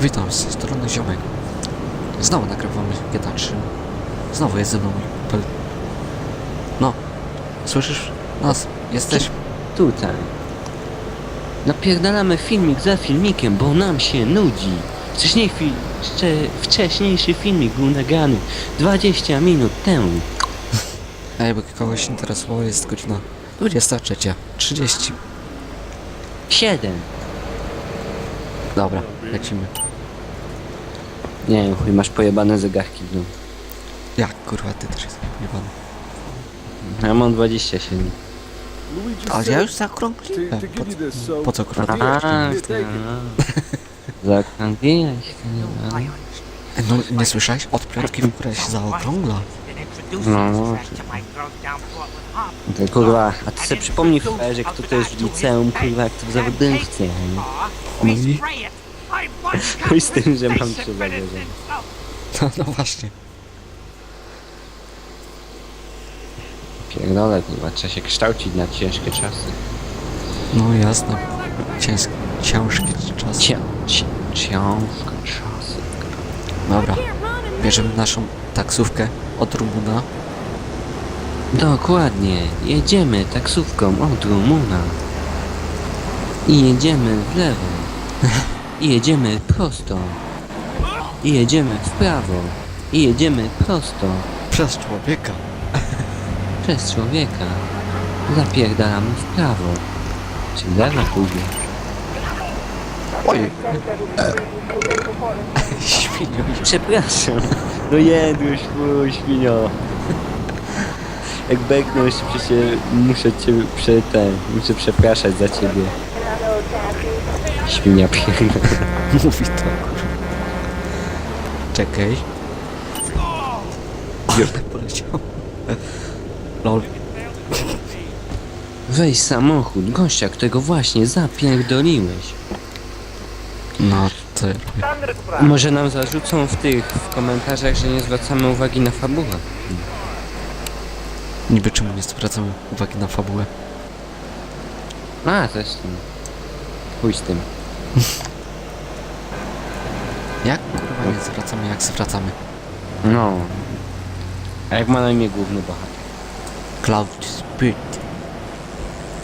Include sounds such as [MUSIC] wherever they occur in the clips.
Witam, z tej strony Ziomek. Znowu nagrywamy GTA 3. Znowu jest ze mną Pel... No, słyszysz nas? Jesteś? Tutaj. Napierdalamy filmik za filmikiem, bo nam się nudzi. Wcześniej chwil, jeszcze wcześniejszy filmik był nagrany 20 minut temu. A jakby kogoś interesowało, jest godzina 23.30. 7. Dobra, lecimy. Nie wiem, chuj, masz pojebane zegarki w domu. Jak kurwa, ty też jesteś pojebany. Ja mam 27. Ale ja już to Po, so po co kurwa? A, take it. Zakręciłeś kurwa. No, nie słyszałeś? Od piątki w górę się zaokrągla. No, To kurwa, a ty sobie przypomnij że kto to jest w liceum, kurwa, jak to w zawodniczce, nie? No i? Chuj z tym, że mam trzy zagrożenia. No, no właśnie. Pierdolę, kurwa, trzeba się kształcić na ciężkie czasy. No jasne. Ciężki, ciężki czas. Cię, cię, ciężkie czasy. Dobra. Bierzemy naszą taksówkę od Rumuna. Dokładnie, jedziemy taksówką od Rumuna. I jedziemy w lewo. [LAUGHS] I jedziemy prosto. I jedziemy w prawo. I jedziemy prosto. Przez człowieka. Przez człowieka. Zapierdalamy w prawo. Czyli lewo później. Oj. Świnio. [LAUGHS] Przepraszam. No jeduś, fuj, świnio. Jak beknąć, przecież muszę cię prze, ten, muszę przepraszać za ciebie. Świnia pierdolę. [LAUGHS] Mówi to. Czekaj. Ale poleciał. Lol. Weź samochód, gościa, którego właśnie zapierdoliłeś. No ty. Może nam zarzucą w tych, w komentarzach, że nie zwracamy uwagi na fabułę. Niby czemu nie zwracamy uwagi na fabułę? A, też tym. Chuj z tym. [LAUGHS] Jak kurwa nie zwracamy, jak zwracamy? No. A jak ma na imię główny bohater? Cloud Spirit.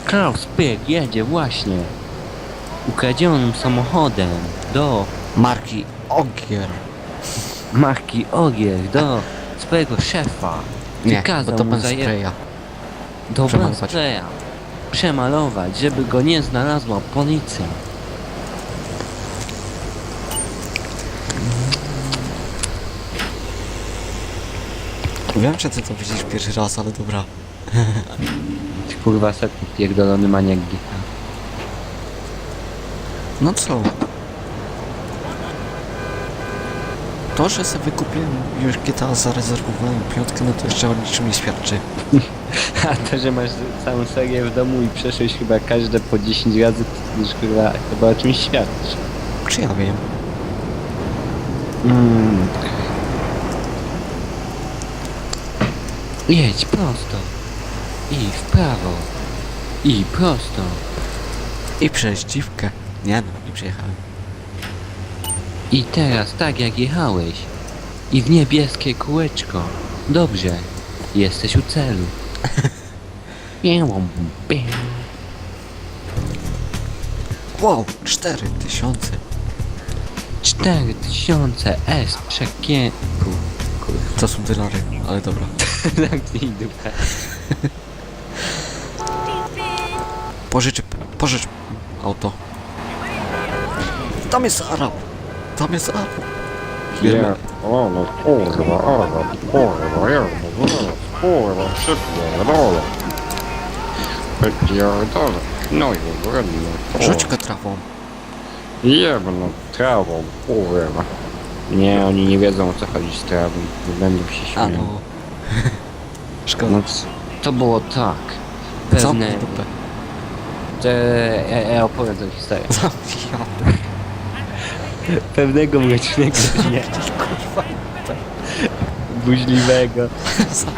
Klaus Pyk jedzie właśnie ukradzionym samochodem do Marki Ogier. marki Ogier, do swojego szefa. Nie, bo to mu pan zaje- spraya. Do Przemalować. Przemalować, żeby go nie znalazła policja. Wiem, że ty to widzisz pierwszy raz, ale dobra. Ty kurwa setny pierdolony maniak GTA. No co? To, że sobie wykupiłem już GTA, zarezerwowałem piątkę, no to jeszcze o niczym nie świadczy. [LAUGHS] A to, że masz całą serię w domu i przeszłeś chyba każde po 10 razy, to już kurwa chyba o czymś świadczy. Czy ja wiem? Mm. Jedź prosto. I w prawo. I prosto. I przez dziwkę. Nie no, nie przyjechałem. I teraz tak jak jechałeś. I w niebieskie kółeczko. Dobrze. Jesteś u celu. [LAUGHS] Wow, 4000. 4000 S przekięku. To są dolary, ale dobra. [LAUGHS] Zamknij dupę. Pożycz, pożycz auto. Tam jest Arab. Tam jest Arab. Nie, o no kurwa, no kurwa, ja no kurwa, przypierdolę. Pierdolę, no i wredno, Rzuć go trawą. Jebno trawą, kurwa. Nie, oni nie wiedzą o co chodzi z trawą. Będą się A śmiać. no. To było tak. Pewne... Dupę. Te, ja, ja opowiem tę historię. [LAUGHS] Pewnego mlecznego dnia. Buźliwego.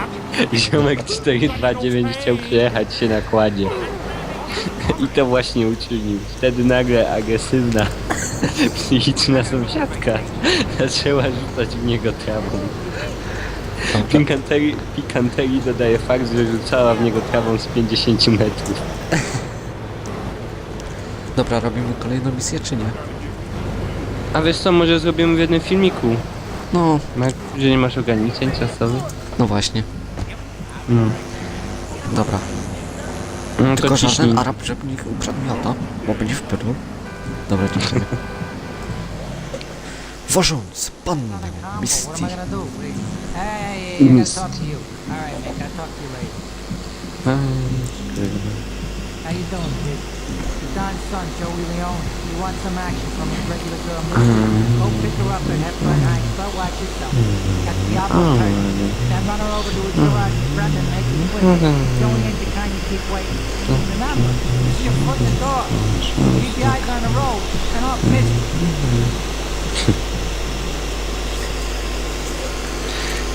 [LAUGHS] Ziomek 429 chciał przejechać się na kładzie. I to właśnie uczynił. Wtedy nagle agresywna [LAUGHS] Psychiczna sąsiadka zaczęła rzucać w niego trawą. Pikanterii, pikanterii dodaje fakt, że rzucała w niego trawą z 50 metrów. [LAUGHS] Dobra, robimy kolejną misję, czy nie? A wiesz co, może zrobimy w jednym filmiku? No, Ma- Że nie masz ograniczeń czasowych? no właśnie. No. Dobra. No Tylko to żaden ciśnij. Arab, żeby nie ukradł miota, bo będzie wpytł. Dobra, dziękuję. [LAUGHS] Wożąc pannę Misty. What am I gonna do? Hey, I gotta talk to you. All right, man, gotta talk to you later. How you doing, kid? Don's son, Joey Leone. He wants some action from his regular girl, Misty. Go pick her up at Hepburn Heights, but watch yourself. Got the apple cart. Then run her over to his garage in Brenda and make it quick. Joey ain't the kind you keep waiting. Remember, this is your foot in the door. Keep your eyes on the road, and I'll pitch.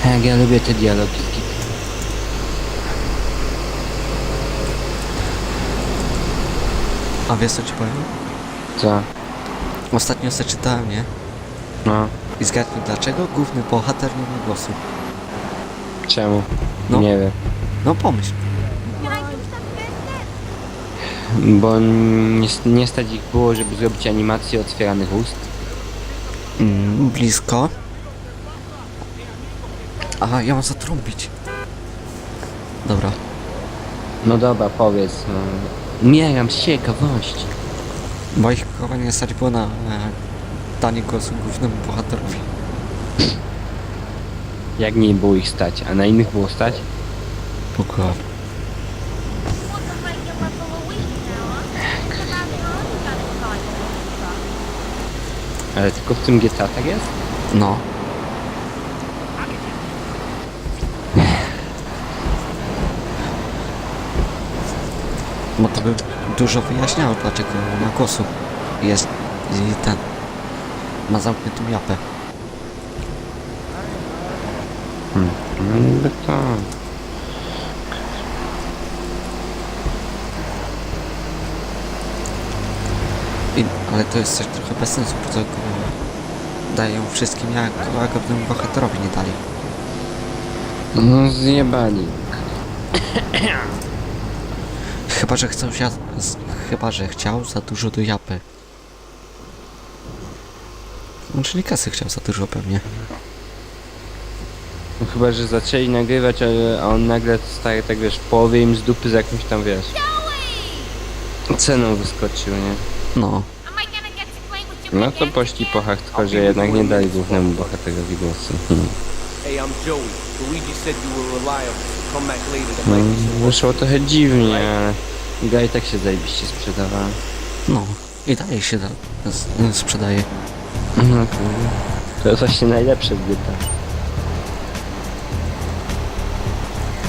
Tak, ja lubię te dialogi z. A wiesz co ci powiem? Co? Ostatnio se czytałem, nie? No. I zgadnij dlaczego główny bohater nie ma głosu. Czemu? No. Nie wiem. No pomyśl. Bo nie, nie stać ich było, żeby zrobić animację otwieranych ust. Mm, blisko. Aha, ja mam zatrąbić. Dobra. No dobra, powiedz. No. Umieram z ciekawości. Bo ich chyba nie stać było na e, danie głosu głównemu bohaterowi. Jak nie było ich stać, a na innych było stać? Dokładnie. Ale tylko w tym GTA tak jest? No. Bo to by dużo wyjaśniało, dlaczego nie ma głosu. Jest i ten. Ma zamkniętą japę. No niby to. I, ale to jest coś trochę bez sensu, bo to dają wszystkim jak łagodnemu bohaterowi nie dali. No zjebali. Chyba, że chcą się... z- Chyba, że chciał za dużo do japy. No, czyli kasy chciał za dużo pewnie. No chyba, że zaczęli nagrywać, a- a on nagle stary tak wiesz, w połowie im z dupy z jakimś tam wiesz. Ceną wyskoczył, nie? No. No to poszli po hardkorze, jednak nie dali głównemu bohaterowi głosu. Hmm. No, might be some wyszło trochę dziwnie, ale gra i tak się zajebiście sprzedawała. No. I dalej się da, z, sprzedaje. No kurde. To jest właśnie najlepsze w GTA.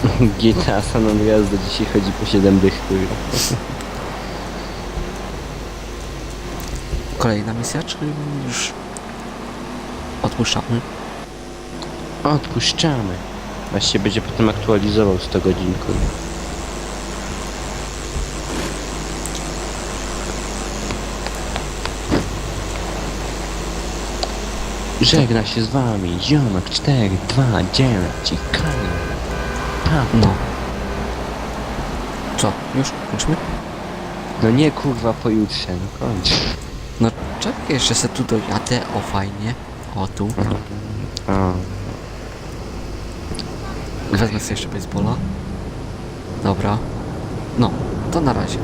[LAUGHS] GTA San Andreas do dzisiaj chodzi po 7 dych, kurwa. Kolejna misja, czy już odpuszczamy? Odpuszczamy. Właściwie będzie potem aktualizował 100 godzin, kurwa. Żegna się z wami, ziomek 4, 2, 9 i Kyle. Pa. No. Co? Już? Kończymy? No nie kurwa pojutrze, no kończ. No czekaj, jeszcze se tu dojadę, o fajnie. O tu. O, Wezmę sobie jeszcze baseballa. Dobra. No, to na razie.